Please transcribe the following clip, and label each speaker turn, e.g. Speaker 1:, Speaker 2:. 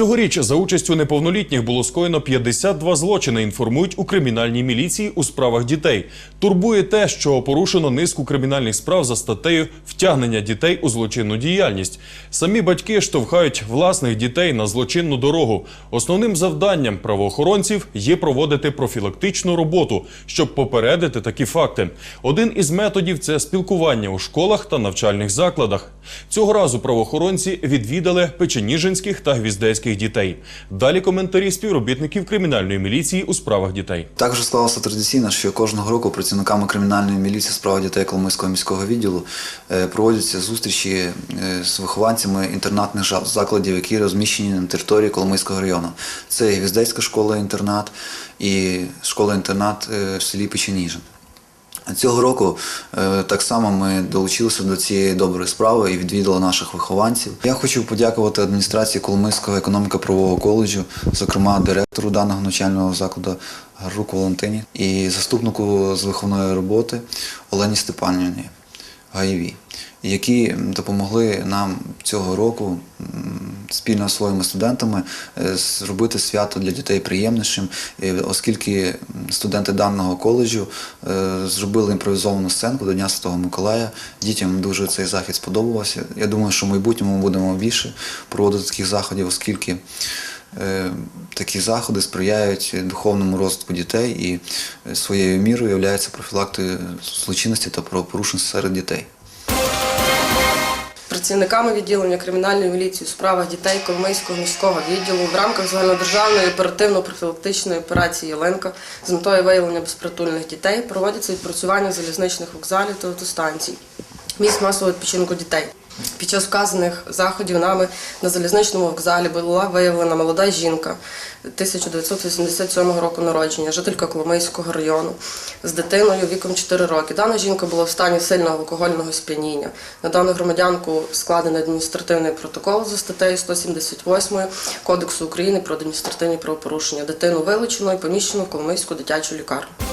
Speaker 1: Цьогоріч за участю неповнолітніх було скоєно 52 злочини. Інформують у кримінальній міліції у справах дітей. Турбує те, що порушено низку кримінальних справ за статтею втягнення дітей у злочинну діяльність. Самі батьки штовхають власних дітей на злочинну дорогу. Основним завданням правоохоронців є проводити профілактичну роботу, щоб попередити такі факти. Один із методів це спілкування у школах та навчальних закладах. Цього разу правоохоронці відвідали печеніжинських та гвіздецьких дітей. Далі коментарі співробітників кримінальної міліції у справах дітей.
Speaker 2: Так вже склалося традиційно, що кожного року працівниками кримінальної міліції справа дітей Коломийського міського відділу е, проводяться зустрічі е, з вихованцями інтернатних закладів, які розміщені на території Коломийського району. Це і Гвіздецька школа-інтернат і школа-інтернат е, в селі Печеніжин. Цього року е, так само ми долучилися до цієї доброї справи і відвідали наших вихованців. Я хочу подякувати адміністрації Коломийського економіко-правового коледжу, зокрема директору даного навчального закладу Гарруку Валентині і заступнику з виховної роботи Олені Степанівні Гаєві, які допомогли нам цього року спільно з своїми студентами е, зробити свято для дітей приємнішим, оскільки студенти даного коледжу е, зробили імпровізовану сценку до Дня Святого Миколая. Дітям дуже цей захід сподобався. Я думаю, що в майбутньому ми будемо більше проводити таких заходів, оскільки е, такі заходи сприяють духовному розвитку дітей і своєю мірою являються профілактикою злочинності та правопорушень серед дітей.
Speaker 3: Працівниками відділення кримінальної міліції у справах дітей Коломийського міського відділу в рамках загальнодержавної оперативно-профілактичної операції Єленка з метою виявлення безпритульних дітей проводяться відпрацювання залізничних вокзалів та автостанцій, місць масового відпочинку дітей. Під час вказаних заходів нами на залізничному вокзалі була виявлена молода жінка 1987 року народження, жителька Коломийського району з дитиною віком 4 роки. Дана жінка була в стані сильного алкогольного сп'яніння. На дану громадянку складений адміністративний протокол за статтею 178 Кодексу України про адміністративні правопорушення. Дитину вилучено і поміщено в Коломийську дитячу лікарню.